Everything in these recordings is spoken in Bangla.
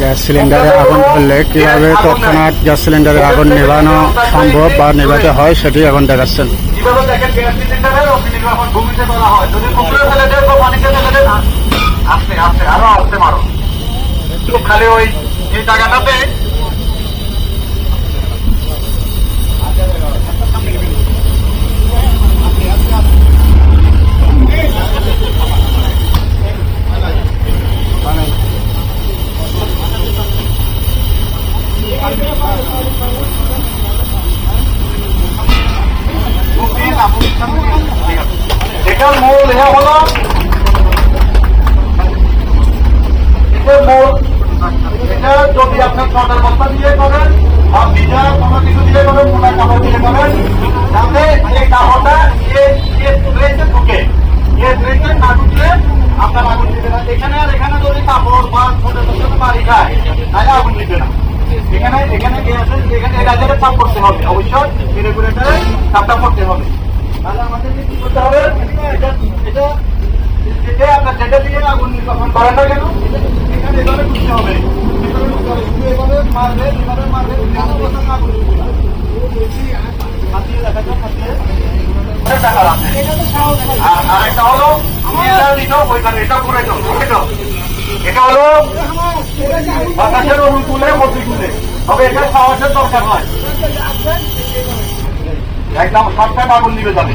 গ্যাস সিলিন্ডারে আগুন ধরলে কীভাবে তৎক্ষণাৎ গ্যাস সিলিন্ডারে আগুন নেভানো সম্ভব বা নেভাতে হয় সেটি এখন দেখাচ্ছেন। আসতে আস্তে আরও আস্তে মারো খালি ওই এই জায়গাটাতে মূল ইহা হলো মূল যদি কাপড় দিয়ে করেন এ না ঢুকলে আপনার আগুন দিবে না এখানে আর এখানে যদি কাপড় বা ছোট ছোট বাড়ি এখানে এখানে এখানে করতে হবে, অবশ্যই রেগুলেটারে চাপটা করতে হবে তাহলে আমাদেরকে কি করতে হবে এটা এটা এটা আপনার যেটা আগুন করেন না। কেন এখানে এভাবে ঢুকতে হবে। এভাবে শুধু এভাবে বোঝা না আগুন ঢুকবে না। হাতিয়ে আরেকটা হলো। এটা করে। এটা হলো বাতাসের অনুকূলে প্রতিকূলে তবে এটা সাহসের দরকার হয় একদম সবটাই আগুন দিবে যাবে।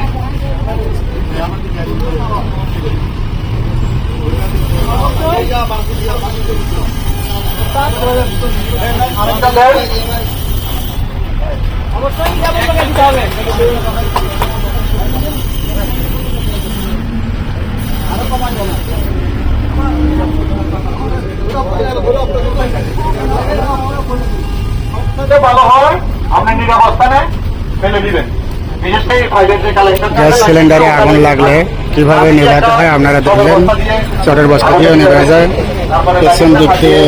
ভালো হয় আপনি নিরাবস্থানে ফেলে দিবেন। গ্যাস সিলিন্ডারে আগুন লাগলে কীভাবে নেভাতে হয় আপনারা দেখলেন। চটের বস্তা দিয়েও নেভা যায়, পেছন দিক থেকে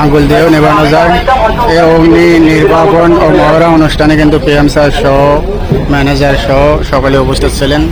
আঙ্গুল দিয়েও নেভানো যায়। এই অগ্নি নির্বাপন ও মহড়া অনুষ্ঠানে কিন্তু পিএম স্যার সহ ম্যানেজার সহ সকলে উপস্থিত ছিলেন।